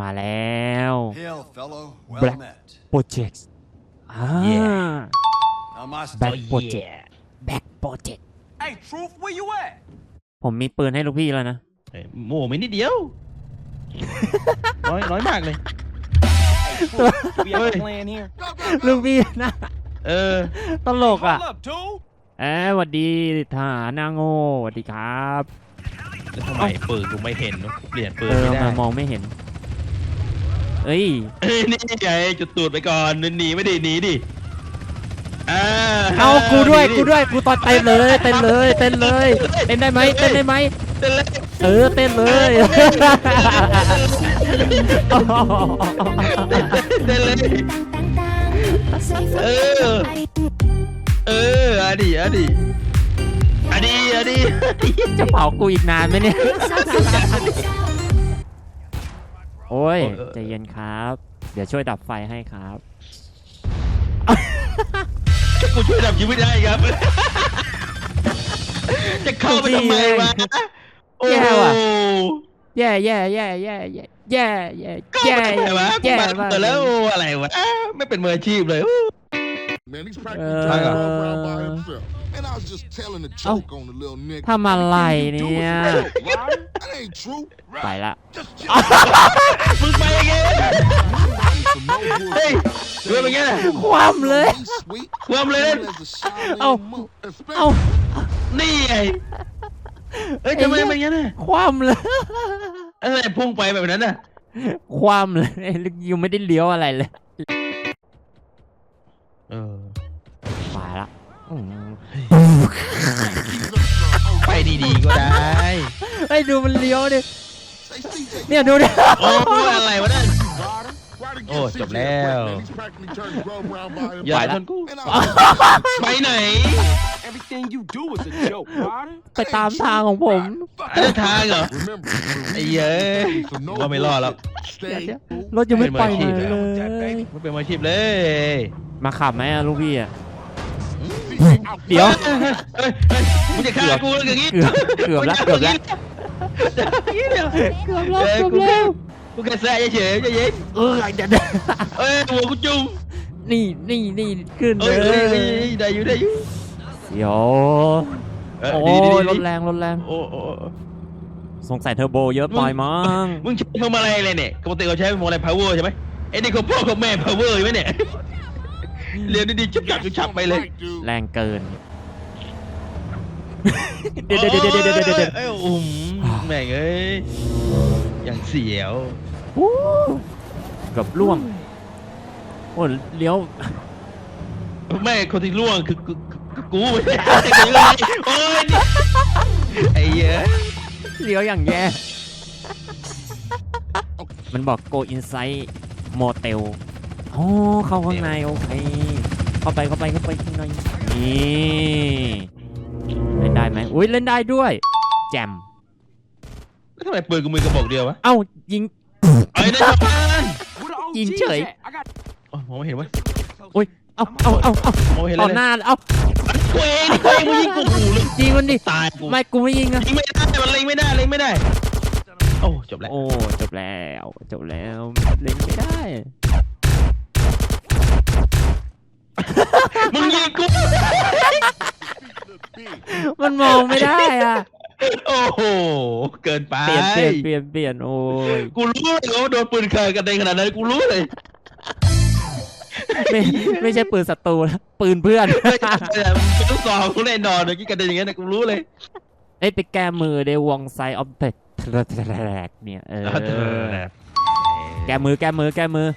มาแล้ว Hail, fellow. Well Black- met. Project อ่า Yeah. Now, my Back st- Project Back Project Hey, Truth, where you at? ผมมีปืนให้ลูกพี่แล้วนะเอ้ยโม่ไม่นิดเดียว น้อยน้อยมากเลย We have a plan here. ลูกพี่นะ เออ ตลกอะ Hold up, dude. เอ้ยหวัดดีทหารนางโง่หวัดดีครับแล้วทำไมปืนกูไม่เห็นวะเปลี่ยนปืนเออไม่ได้มามองไม่เห็น เอ้ยเอ้ยนี่ไงจุดตูดไปก่อนหนีไม่ได้หนีดิอ่าเอากูด้วยหนีกูด้วยกูตอนเต้นเลยเต้นเลยเต้นเลยเต้นได้ไหมเต้นได้ไหมเต้นเลยเออเต้นเลยเต้นเลยเออเอออะดีอะดีอะดีอะดีจะเผากูอีกนานไหมเนี่ย โอ้ยเออ ใจเย็นครับ เดี๋ยวช่วยดับไฟให้ครับ กูช่วยดับชีวิตได้ครับ จะเข้าไปทำไมวะ โอ้แย่โหว่ะ แย่แย่แย่แย่แย่แย่แย่เข้าแย่ไปทำไมวะแย่มามากเปิดแล้วอะไรวะไม่เป็นมืออาชีพเลย Man, he's Uh, practically trying to go around by himself. And I was just telling a joke on the little nigga. ทำอะไรเนี่ย That ain't true. ไปละมึงไปยังไง Some no bullshit. เฮ้ยเรื่องเป็นไงความเลย He's sweet. ความเลย As a shy Oh. little monk, เอ้า especially นี่ไงเอ้ยทำไมเป็นอย่างนั้นน่ะความเลย อะไรพุ่งไปแบบนั้นน่ะ ความเลยยังไม่ได้เลี้ยวอะไรเลย ไปดีๆก็ได้เฮ้ยดูมันเลี้ยวดิ say CJ. เนี่ยดูดิ โอ้อะไรวะนั่น Ryder, Ryder, give Oh, CJ a stop break, now. man. He's practically trying to go around by อย่า himself. ชนกู And I ไปไหน Everything you do is a joke, Ryder. ไปตามทางของผม เดินทางเหรอ remember, ไอ้เย้ย some no ว่าไม่รอดแล้ว Stay cool. รถยังไม่ไปเป็นมืออาชีพเลย ไม่เป็นมืออาชีพเลย มาขับไหมอะลูกพี่อะ CJ out เดี๋ยวเฮ้ยเฮ้ยมึงจะฆ่ากูอย่างงี้เกือบเกือบละเกือบละเกือบเกือบแล้วเกือบแล้วกูแค่แซ่เฉยๆใจเย็นเออเดี๋ยวเดี๋ยวเอ้ยหัวกูจุ่มนี่นี่นี่ขึ้นเลเอ้ยเอ้ยเอ้ยยเอ้ยได้อยู่ได้อยู่เดี๋ยวเอ้ยโอ้ดีดีดียดีรถแรงรถแรงโอ้โอ้โอ้สงสัยเทอร์โบเยอะไปมั้งมึงใช้พวงมาลัยอะไรเนี่ยปกติเขาใช้พวงมาลัย power ใช่ไหมไอ้นี่เขาพ่อเขาแม่ power ใช่ไหมเนี่ย เรียนดีๆชุบจับชุบฉับไปเลย right, dude. แรงเกินเดี๋ยวเดี๋ยวเดี๋ยวเดี๋ยวเดี๋ยวเดี๋ยวเดี๋ยวเอ้ยอุ้มแม่งเอ้ยอย่างเสียววู้เกือบล่วงโอ้ยเลี้ยวแม่คนที่ล่วงคือคือคือกูไม่ใช่กูเลยโอ้ยนี่ไอ้เหี้ยเลี้ยวอย่างแย่มันบอก go inside motel อ๋อเข้าข้างในโอเค เข้าไปเข้าไปเข้าไปข้างในนี่เล่นได้ไหมอุ้ยเล่นได้ด้วย แจมแล้วทำไมปืนกูมือกระบอกเดียววะเอ้ายิงไอ้นั่นชาวบ้าน Where the Nhìn OGs trời. at? I got อ๋อมองไม่เห็นเวะเอ้าเอ้าเอ้าเอ้ามองไม่เห็นต่อเลยหน้าเอ้ากูเองกูเองมึงยิงกูหูเลยยิงมันดิตายกูไม่กูไม่ยิงอะยิงไม่ได้มันเล็งไม่ได้เล็งไม่ได้โอ้จบแล้วโอ้จบแล้วจบแล้วเล่นไม่ได้ มึงยิงกู มันมองไม่ได้อะ โอ้โห เกินไป เปลี่ยนเปลี่ยนเปลี่ยนเปลี่ยนโอ้ยกูรู้เลยว่าโดนปืนเคยกันในขนาดนั้นกูรู้เลยไม่ไม่ใช่ปืนศัตรูนะปืนเพื่อนไม่ใช่แต่มึงเป็นลูกซองกูแน่นอนเมื่อกี้กันเด็นอย่างเงี้ยนะกูรู้เลยเอ้ยไปแก้มือเดวองไซออฟเทคเนี่ยเออแก้มือแก้มือแก้มือ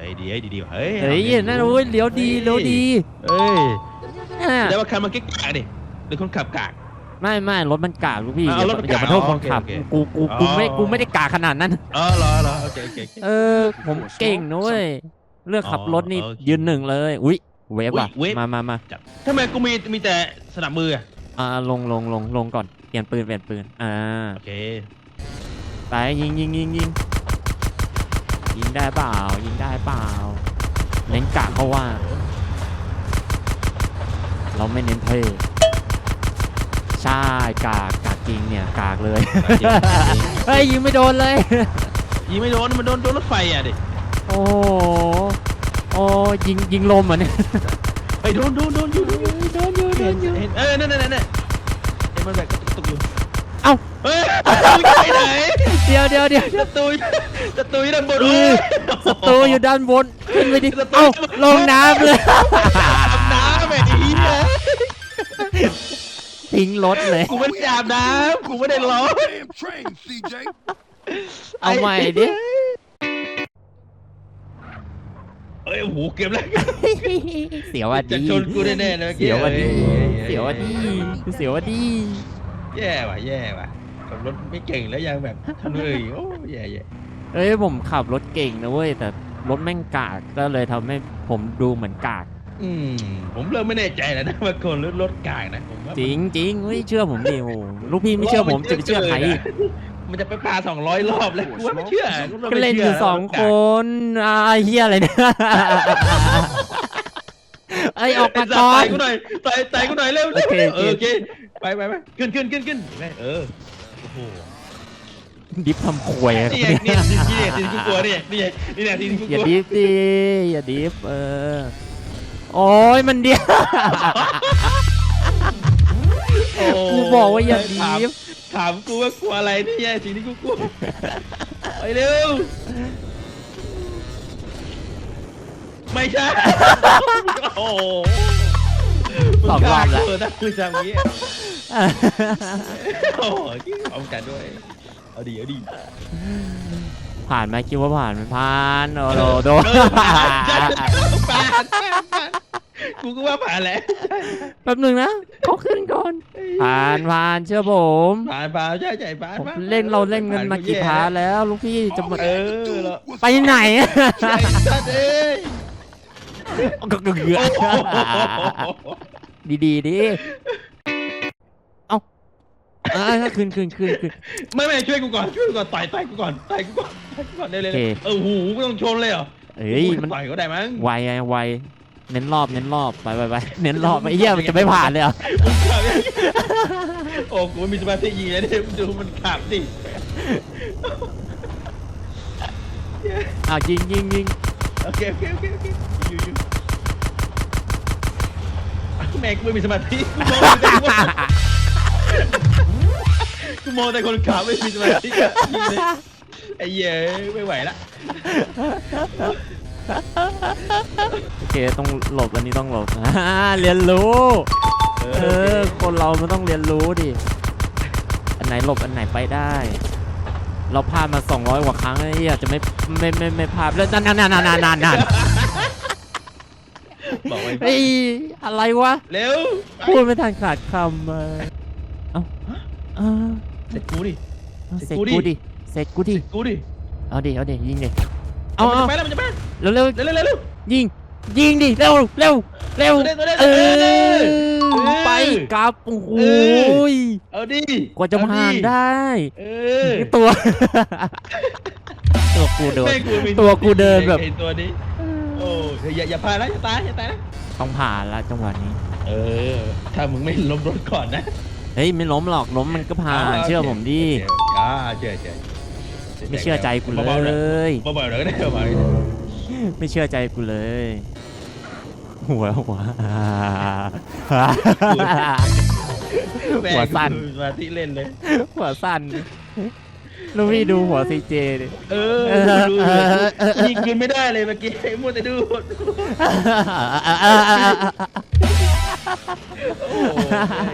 เฮ้ยดีเฮ้ยดีดีว่ะเฮ้ยเฮ้ยนั่นโอ้ยเลี้ยวดีเลี้ยวดีเฮ้ยอะแต่ว่าคันมันกิ๊กกากดิหรือคนขับกากไม่ไม่รถมันกากลูกพี่อะอย่าเอารถมันอย่ามาโทษกากคนขับโอเคโอเคกูกูกูไม่อ๋อกูไม่ได้กากขนาดนั้นอ๋อเหรอเหรอโอเคโอเคโอเคเออผมเก่งนะเว้ยเลือกขับรถนี่อ๋อโอเคยืนหนึ่งเลยอุ้ยเวฟอะอุ๊ยเวฟมามามาทำไมกูมีมีแต่สนับมืออะอ่าลงลงลงลงก่อนเปลี่ยนปืนเปลี่ยนปืนอ่าโอเคไปยิงยิงยิงยิง ยิงได้เปล่า ยิงได้เปล่า เน้นกากเขาว่า เราไม่เน้นเท่ใช่กากกากจริงเนี่ยกากเลยกากจริงกากจริงเฮ้ยยิงไม่โดนเลย ยิงไม่โดนมันโดนโดนรถไฟอะดิ โอ้โหโอ้ยิงยิงลมเหรอะเนี่ยไปโดนโดนโดนอยู่โดนอยู่โดนอยู่โดเห็นนอยู่เห็นเออนั่นนั่นนั่นเห็นมันแบบกระตุกกระตุกอยู่ เอ้าเฮ้ยศัตรูอยู่ไหนเดี๋ยวเดี๋ยวเดี๋ยวศัตรูศัตรูอยู่ด้านบนเอโอ้อยศัตรูอยู่ด้านบนขึ้นไปดิศัตรูเอ้าลงน้ำเลยอาบน้ำแบบนี้เลยทิ้งรถเลยกูไม่ได้อาบน้ำกูไม่ได้ร้อน Damn train, CJ. เอาใหม่ดิเอ้ยโอ้โหเก็บแล้วเสียวอะจะดีชนกูแน่ๆนะเมื่อกี้เสียวอะดีอ้เสียวอะดีเสียวอะดีแย่ว่ะแย่ว่ะขับ รถไม่เก่งแล้วยังแบบทำเลยโอ้แย่แย่เอ้ยผมขับรถเก่งนะเว้ยแต่รถแม่งกากก็เลยทำให้ผมดูเหมือนกาก อืมผมเริ่มไม่แน่ใจแล้วนะว่าคนรถรถกลางนะผมว่าจริงจริงเฮ้ยเชื่อผมดิโอ้ลูกพี่ไม่เชื่อผมจะไปเชื่อใครมันจะไปปาสองร้อยรอบแล้วกูว่าไม่เชื่อก็เล่นอยู่สองคนอ่าเฮียอะไรเนี่ยเอ้ยออกไอ้มาสัตก่ว์อตายนกูหน่อยตายตายกูหน่อยเร็วโอเคเร็วโอเคเออโอเคไปไปไปขึ้นขึ้นขึ้นขึ้นเออ โอ้โหดิฟทำควยอะนี่ไงนี่นี่นี่นี่กูกลัวนี่นี่นี่นี่นี่กูกอย่าลัวดิฟดิอย่าดิฟเออโอ้ยมันเดียวโอ้กูบอกว่าอย่าถามดิฟถามกูว่ากลัวอะไรนี่ไงสิ่งที่กูกลัวไปเร็วไม่ใช่โอ้โห สองรอบแล้วเออนะคือทำงี้โอ้โหเอากันด้วย เอาดีเอาดีผ่านไหมคิดว่าผ่านไหมผ่านโอ้โหโดนผ่านผ่านกูก็ว่าผ่านแหละแป๊บหนึ่งนะเขาขึ้นก่อน ผ่านผ่านเชื่อผมผ่านผ่านใช่ใช่ผ่านผมผ่านเล่นเราเล่นกันมากี่พาแล้วลูกพี่จะมาเออแล้วไปไหน ก็เกือโอ้โหดีดีๆดิเอ้าอ่าคืนคืนคืนคืน ไม่ไม่ช่วยกูก่อนช่วยกูก่อนต่อยต่อยกูก่อนต่อยกูก่อนต่อยกูก่อนเร็วๆโอเค เออหูกูต้องชนเลยเหรอเอ้ยมัน ต่อยก็ได้มั้งไวไงไวเน้นรอบเน้นรอบไปไปไปเน้นรอบไอ้เหี้ยมันจะไม่ผ่านเลยเหรอมึงขับยังโอ้กูไม่มีสมาธิยิงเลยเนี่ยดูมันขับดิอ้าวยิงยิงยิงโอเคโอเคโอเคโอเคอยู่อยู่ แม่งกูไม่มีสมาธิกูมองแต่ว่ากูมองแต่คนขับไม่มีสมาธิยิงเลยไอ้เหี้ยไม่ไหวละโอเคต้องหลบอันนี้ต้องหลบอ่าเรียนรู้เอเอออ คนเรามันต้องเรียนรู้ดิ อันไหนหลบอันไหนไปได้ เราพลาดมา 200 กว่าครั้งไอ้เหี้ยจะไม่ไม่ไม่ไม่พลาดแล้วนั่นนั่นนั่นนั่นนั่นนั่น บอกไว้เฮ้ยอะไรวะ เร็วพูดไม่ทันขาดคำเออเอ้าเออเสร็จกูดิเอาเสเสร็ร็จจกูดิกูดิ เสร็จกูดิ กูดิ เอาดิ เอาดิ ยิงดิ เอามันเอาจะไปแล้วมันจะไปเร็วเร็วเร็วเร็วเร็วเร็วยิง ยิงดิ เร็วเร็วเร็วเร็วเร็วเอเร็วอไปกลับโอ้โหเอเอาดิ กว่าจะผ่านได้เออตัว ตัวกูเดินแม่งมีตัวกูเดินแบบไอ้ตัวนี้ โอ้ยอย่าอย่าพลาดนะอย่าตายอย่าตายนะต้องผ่านละจังหวะนี้ เออ ถ้ามึงไม่ล้มรถก่อนนะเฮ้ยไม่ล้มหรอกล้มมันก็ผ่านเชื่อผมดิอ่าเชื่อเชื่อไม่เชื่อใจกูเลเบาๆหน่อยยเบาๆหน่อยก็ได้เบาๆหน่อยไม่เชื่อใจกูเลย หัวหัวแม่งหัวสั่นกูสมาธิเล่นเลย หัวสั่น ลูกพี่ดูหัวซีเจดิ เออเออดูเออเออเออยิงคืนไม่ได้เลยเมื่อกี้มัวแต่ดูโอ้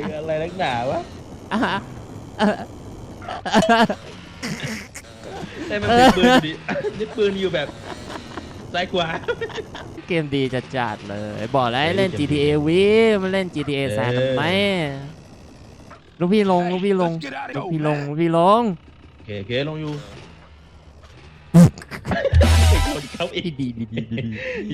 ยอะไรนักหนาวะแต่มันเป็นปืนอยู่ดินี่ปืนอยู่แบบซ้ายขวาเกมดีจะจัดเลย บอกแล้วให้เล่น GTA วิมันเล่น GTA แซนทำไมลูกพี่ลงลูกพี่ลง Let's get out ลู of ก here, พี่ลง man. ลูกพี่ลงโอ เคโอเคลงอยู่คนเขาอีกดีดีดีดีดี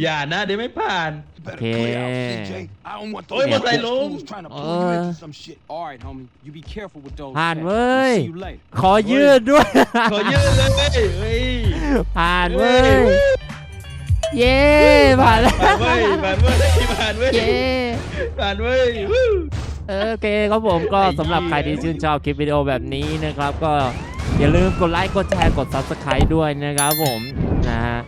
อย่านะเดี๋ยวไม่ผ่าน You better Okay. clear out, CJ. I don't want Ôi, those một tay fools luôn. trying to Ờ. pull you into some shit. All right, homie. You be careful with those. Hàn cats. ơi. See you later. ขอยืดด้วย ขอยืดเลยเฮ้ยผ่านเว้ย เย้ ผ่านแล้วผ่านเว้ยผ่านเว้ยผ่านเว้ยเย้ ผ่านเว้ยวู้เออโอเคครับผมก็ไอ้เหี้ยสำหรับใครที่ชื่นชอบคลิปวิดีโอแบบนี้นะครับ ก็ อย่าลืมกดไลค์กดแชร์กด subscribe ด้วยนะครับผมนะฮะ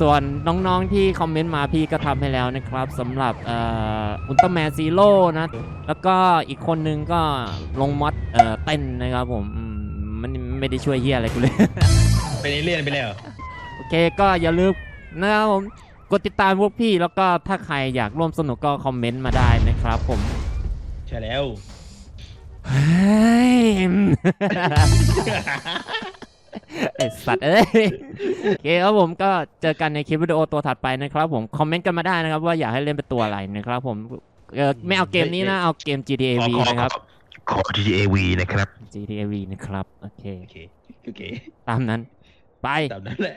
ส่วนน้องๆที่คอมเมนต์มาพี่ก็ทำให้แล้วนะครับสำหรับเอ่ออุลตร้าแมนซีโร่นะ แล้วก็อีกคนนึงก็ลงมอดเอ่อเต้นนะครับผมอืมมันไม่ได้ช่วยเฮียอะไรกูเลยเป็นเอเลี่ยนไปแล้วโอเคก็อย่าลืมนะครับผมกดติดตามพวกพี่แล้วก็ถ้าใครอยากร่วมสนุกก็คอมเมนต์มาได้นะครับผม ใช่แล้วเฮ้ย ไอสัตว์เอ้ยโอเคครับผมก็เจอกันในคลิปวิดีโอตัวถัดไปนะครับผม คอมเมนต์กันมาได้นะครับ ว่าอยากให้เล่นเป็นตัวอะไรนะครับผมเออไม่เอาเกมนี้นะ เอาเกม GTA ขอ V ขอนะครับ ขอ GTA V นะครับ GTA V นะครับ โอเค โอเคโอเคตามนั้น ไป ตามนั้นแหละ